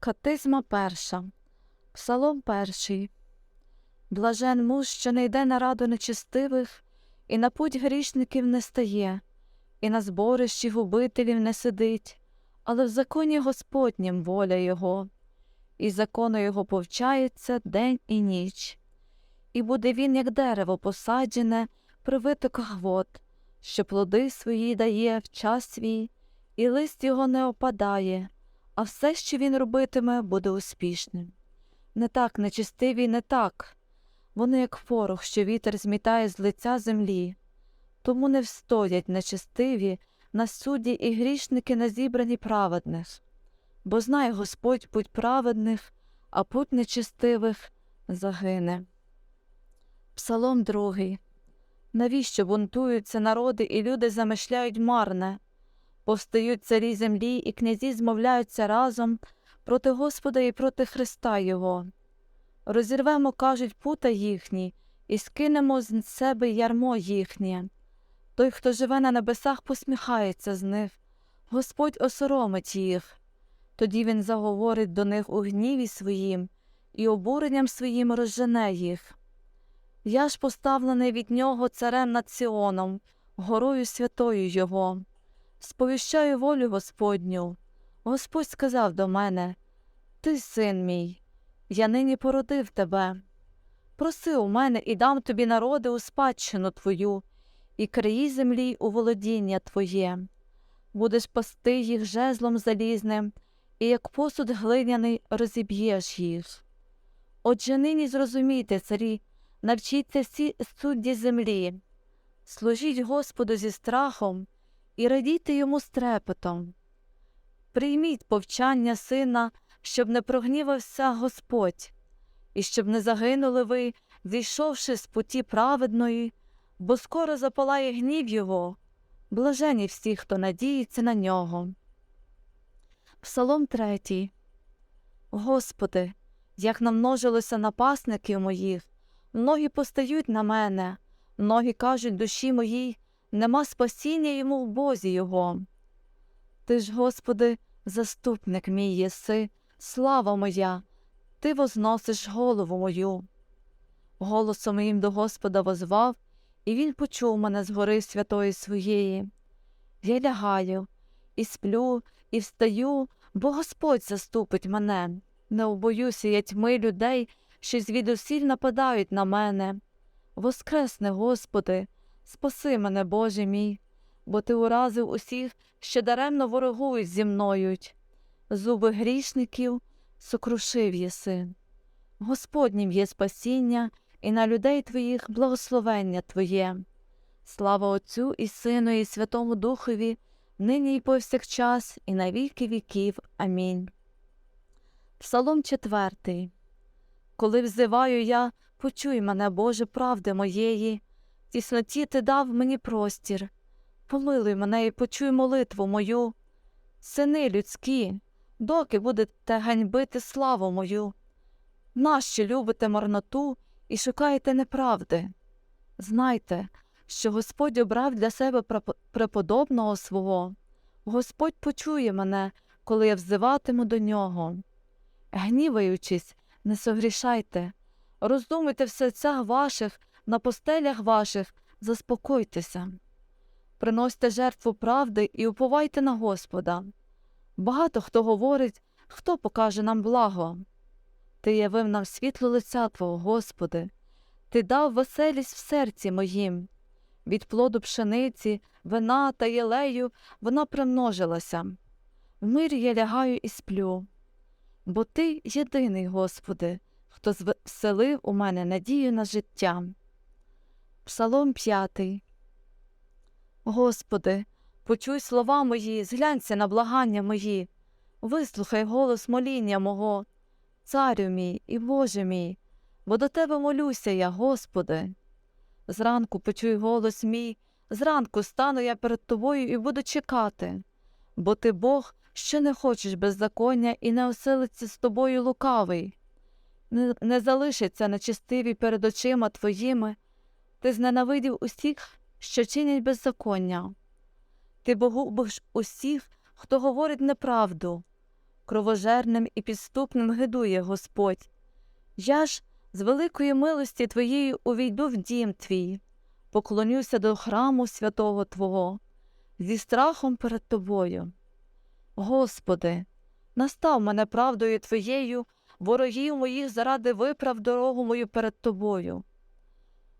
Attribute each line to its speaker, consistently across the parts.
Speaker 1: Катизма перша, Псалом перший. Блажен муж, що не йде на раду нечестивих, і на путь грішників не стає, і на зборищі губителів не сидить, але в законі Господнім воля його, і закону його повчається день і ніч. І буде він, як дерево посаджене при витоках вод, що плоди свої дає в час свій, і лист його не опадає, а все, що він робитиме, буде успішним. Не так нечистиві, не так. Вони, як порох, що вітер змітає з лиця землі. Тому не встоять нечистиві на суді і грішники на зібрані праведних. Бо знає Господь путь праведних, а путь нечистивих загине. Псалом другий. Навіщо бунтуються народи і люди замишляють марне? Повстають царі землі, і князі змовляються разом проти Господа і проти Христа Його. Розірвемо, кажуть, пута їхні, і скинемо з себе ярмо їхнє. Той, хто живе на небесах, посміхається з них, Господь осоромить їх. Тоді він заговорить до них у гніві своїм і обуренням своїм розжене їх. Я ж поставлений від нього царем над Сіоном, горою святою Його. Сповіщаю волю Господню. Господь сказав до мене Ти, син мій, я нині породив тебе. Проси у мене і дам тобі народи у спадщину твою, і краї землі у володіння твоє. Будеш пасти їх жезлом залізним, і як посуд глиняний розіб'єш їх. Отже нині зрозумійте, царі, навчіться всі судді землі, служіть Господу зі страхом і радійте йому з трепетом. Прийміть повчання сина, щоб не прогнівався Господь, і щоб не загинули ви, зійшовши з путі праведної, бо скоро запалає гнів його, блажені всі, хто надіється на нього. Псалом третій. Господи, як намножилося напасників моїх, многі постають на мене, многі кажуть душі моїй, нема спасіння йому в Бозі Його. Ти ж, Господи, заступник мій єси, слава моя, Ти возносиш голову мою. Голосом моїм до Господа возвав, і Він почув мене з гори святої своєї. Я лягаю, і сплю, і встаю, бо Господь заступить мене. Не обоюся я тьми людей, що звідусіль нападають на мене. Воскресне, Господи, спаси мене, Боже мій, бо Ти уразив усіх, що даремно ворогують зі мною. Зуби грішників сокрушив єси. Господнім є спасіння, і на людей Твоїх благословення Твоє. Слава Отцю і Сину, і Святому Духові, нині і повсякчас, і на віки віків. Амінь. Псалом четвертий. Коли взиваю я, почуй мене, Боже, правди моєї, тісноті ти дав мені простір. Помилуй мене і почуй молитву мою. Сини людські, доки будете ганьбити славу мою. Нащо любите марноту і шукаєте неправди? Знайте, що Господь обрав для себе преподобного свого. Господь почує мене, коли я взиватиму до нього. Гніваючись, не согрішайте, роздумуйте в серцях ваших, на постелях ваших, заспокойтеся. Приносьте жертву правди і уповайте на Господа. Багато хто говорить, хто покаже нам благо. Ти явив нам світло лиця Твого, Господи, Ти дав веселість в серці моїм. Від плоду пшениці, вина та єлею вона примножилася. В мирі я лягаю і сплю. Бо Ти єдиний, Господи, хто вселив у мене надію на життя. Псалом п'ятий. Господи, почуй слова мої, зглянься на благання мої, вислухай голос моління мого, Царю мій і Боже мій, бо до Тебе молюся я, Господи. Зранку почуй голос мій, зранку стану я перед Тобою і буду чекати, бо Ти Бог, що не хочеш беззаконня і не оселиться з тобою лукавий. Не, не залишиться нечистиві перед очима Твоїми, Ти зненавидів усіх, що чинять беззаконня. Ти богубиш усіх, хто говорить неправду. кровожерним і підступним гидує Господь. Я ж з великої милості Твоєї увійду в дім Твій, поклонюся до храму святого Твого, зі страхом перед Тобою. Господи, настав мене правдою Твоєю, ворогів моїх заради виправ дорогу мою перед Тобою,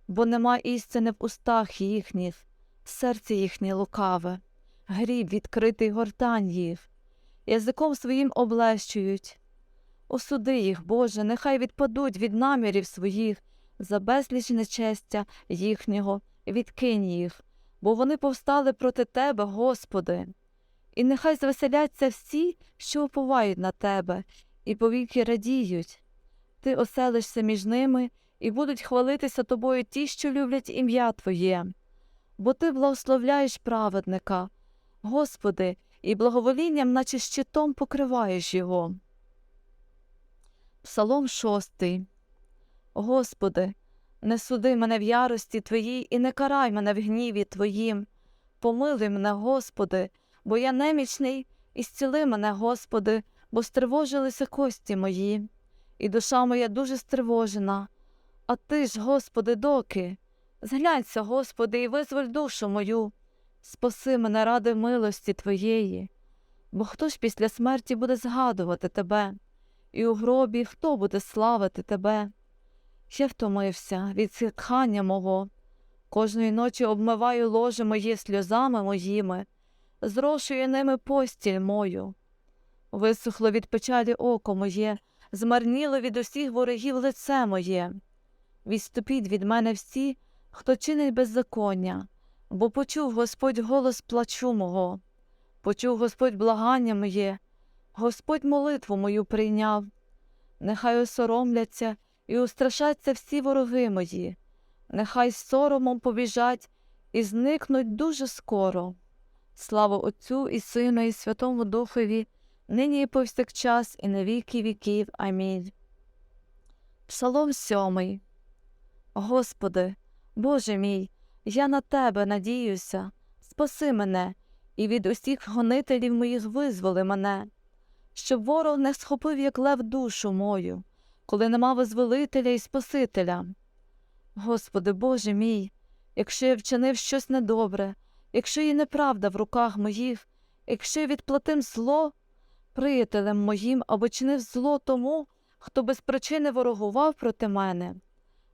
Speaker 1: бо нема істини в устах їхніх, серце їхнє лукаве, гріб відкритий гортань їх, язиком своїм облещують. Осуди їх, Боже, нехай відпадуть від намірів своїх, за безліч нечестя їхнього, відкинь їх, бо вони повстали проти Тебе, Господи. І нехай звеселяться всі, що уповають на Тебе, і повіки радіють. Ти оселишся між ними, і будуть хвалитися тобою ті, що люблять ім'я Твоє. Бо Ти благословляєш праведника, Господи, і благоволінням, наче щитом покриваєш його. Псалом шостий. Господи, не суди мене в ярості Твоїй і не карай мене в гніві Твоїм. Помилуй мене, Господи, бо я немічний, і зціли мене, Господи, бо стривожилися кості мої, і душа моя дуже стривожена. А Ти ж, Господи, доки? Зглянься, Господи, і визволь душу мою. Спаси мене ради милості Твоєї, бо хто ж після смерті буде згадувати Тебе? і у гробі хто буде славити тебе? Я втомився від зітхання мого, кожної ночі обмиваю ложе моє сльозами моїми, зрошую ними постіль мою. Висохло від печалі око моє, змарніло від усіх ворогів лице моє. Відступіть від мене всі, хто чинить беззаконня, бо почув Господь голос плачу мого, почув Господь благання моє. Господь молитву мою прийняв. Нехай осоромляться і устрашаться всі вороги мої, нехай соромом побіжать і зникнуть дуже скоро. Слава Отцю і Сину, і Святому Духові, нині і повсякчас, і на віки віків. Амінь. Псалом сьомий. Господи, Боже мій, я на Тебе надіюся, спаси мене, і від усіх гонителів моїх визволи мене щоб ворог не схопив, як лев душу мою, коли нема визволителя і Спасителя. Господи Боже мій, якщо я вчинив щось недобре, якщо є неправда в руках моїх, якщо я відплатим зло приятелем моїм або чинив зло тому, хто без причини ворогував проти мене,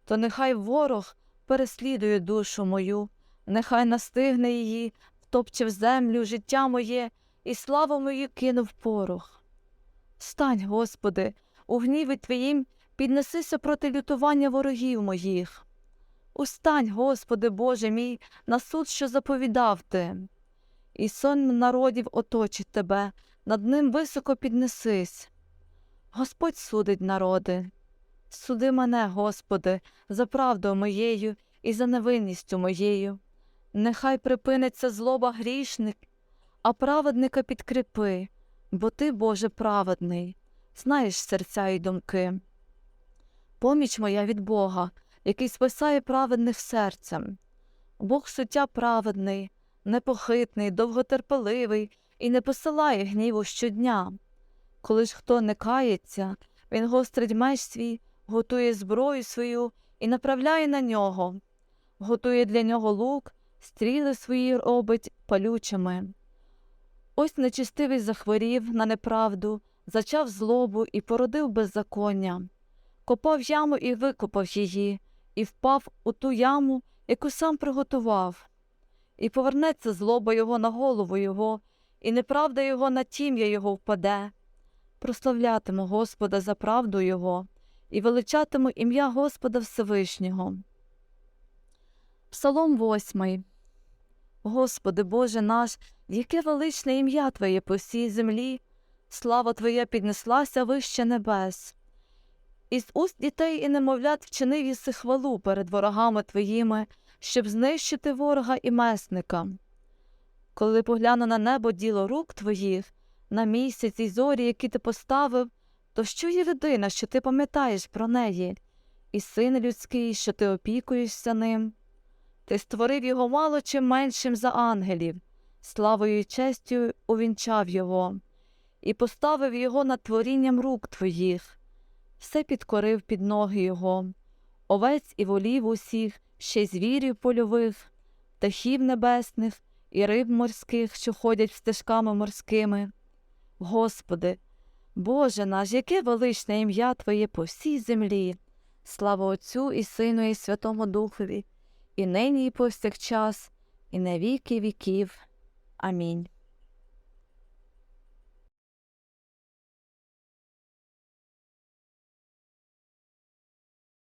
Speaker 1: то нехай ворог переслідує душу мою, нехай настигне її, втопче в землю життя моє і славу мою кинув порох. Стань, Господи, у гніві Твоїм піднесися проти лютування ворогів моїх. Устань, Господи, Боже мій, на суд, що заповідав Ти. І сон народів оточить тебе, над ним високо піднесись. Господь судить народи. Суди мене, Господи, за правдою моєю і за невинністю моєю. Нехай припиниться злоба грішник, а праведника підкріпи бо ти, Боже, праведний, знаєш серця й думки. Поміч моя від Бога, який спасає праведних серцем. Бог суття праведний, непохитний, довготерпеливий і не посилає гніву щодня. Коли ж хто не кається, він гострить меч свій, готує зброю свою і направляє на нього, готує для нього лук, стріли свої робить палючими. Ось нечистивий захворів на неправду, зачав злобу і породив беззаконня, копав яму і викопав її, і впав у ту яму, яку сам приготував, і повернеться злоба його на голову його, і неправда його на тім'я його впаде. Прославлятиму Господа за правду Його і величатиму ім'я Господа Всевишнього. Псалом восьмий. Господи Боже наш, яке величне ім'я Твоє по всій землі, слава Твоя піднеслася вище небес. Із уст дітей і немовлят вчинив єси хвалу перед ворогами Твоїми, щоб знищити ворога і месника. Коли погляну на небо діло рук Твоїх, на місяць і зорі, які ти поставив, то що є людина, що ти пам'ятаєш про неї, і син людський, що ти опікуєшся ним? Ти створив його мало чим меншим за ангелів, славою і честю увінчав його, і поставив його над творінням рук твоїх, все підкорив під ноги його, овець і волів усіх, ще й звірів польових, птахів небесних і риб морських, що ходять стежками морськими. Господи, Боже наш, яке величне ім'я Твоє по всій землі. Слава Отцю і Сину, і Святому Духові, і нині, і повсякчас, і на віки віків. Амінь.